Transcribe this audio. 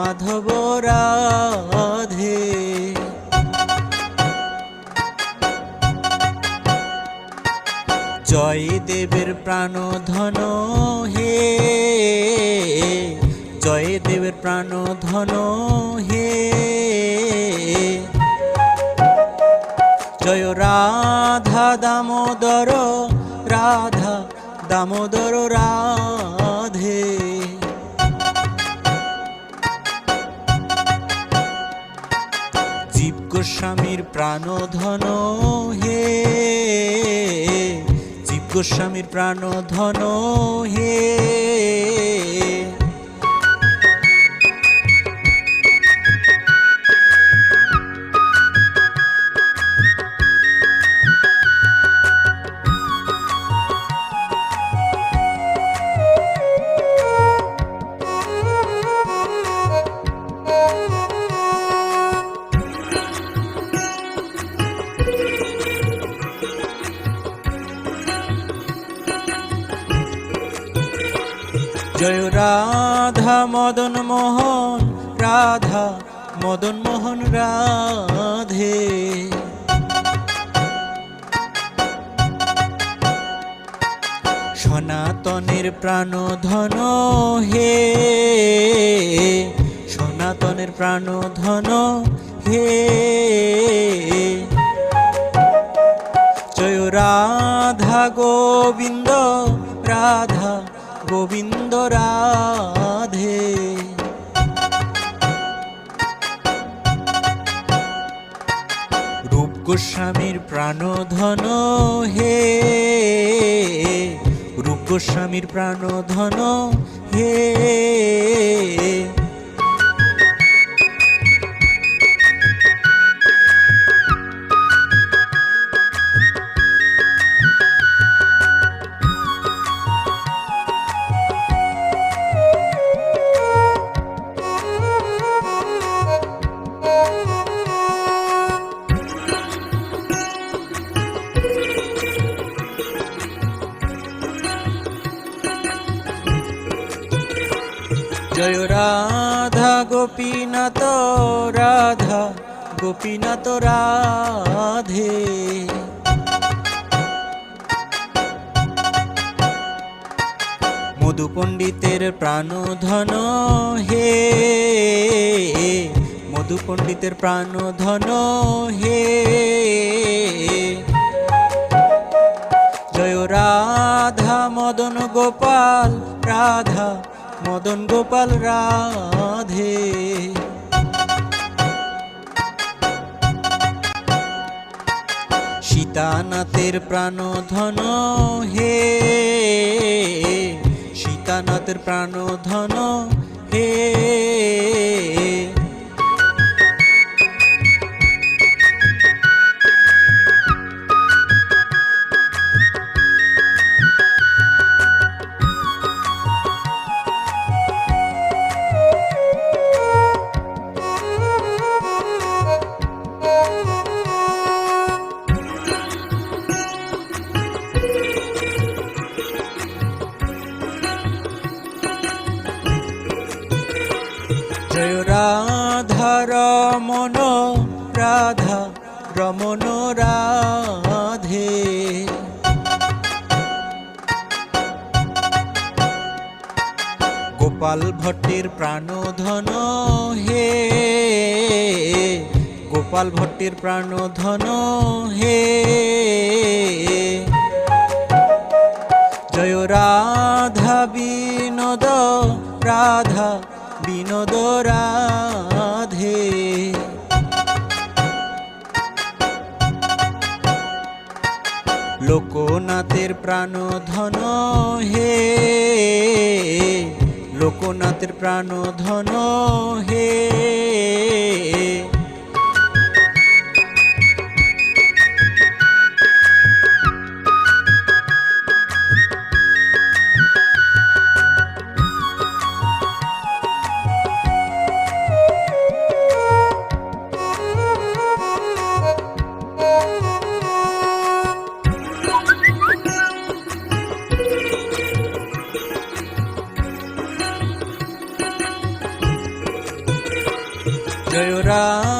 মাধব রাধে। জয় দেবের প্রাণ ধন হে, জয় দেবের প্রাণ ধন হে। জয় রাধা দামোদর রাধা দামোদর রাধে। গোস্বামীর প্রাণ ধন হে। জীব গোস্বামীর প্রাণ ধন হে। জয় রাধা মদন মোহন, রাধা মদন মোহন, রাধে। সনাতনের প্রাণ ধন হে, সনাতনের প্রাণ ধন হে। জয় রাধা গোবিন্দ, রাধা গোবিন্দ রাধে। রূপ গোস্বামীর প্রাণ ধন হে। রূপ গোস্বামীর প্রাণ ধন হে। জয় রাধা গোপীনাথ রাধা গোপীনাথ, রাধে। মধু পণ্ডিতের প্রাণ ধন হে মধু পণ্ডিতের প্রাণ ধন হে। জয় রাধা মদন গোপাল, রাধা মদন গোপাল রাধে। সীতানাথের প্রাণ ধন হে সীতানাথের প্রাণ ধন হে। রাধা রমন রাধা রমন, রাধে। গোপাল ভট্টের প্রাণ ধন হে, গোপাল ভট্টের প্রাণ ধন হে। জয় রাধা বিনোদ, রাধা বিনোদ রাধে লোকনাথের প্রাণ ধন হে। লোকনাথের প্রাণ ধন হে। জয় রাধা গো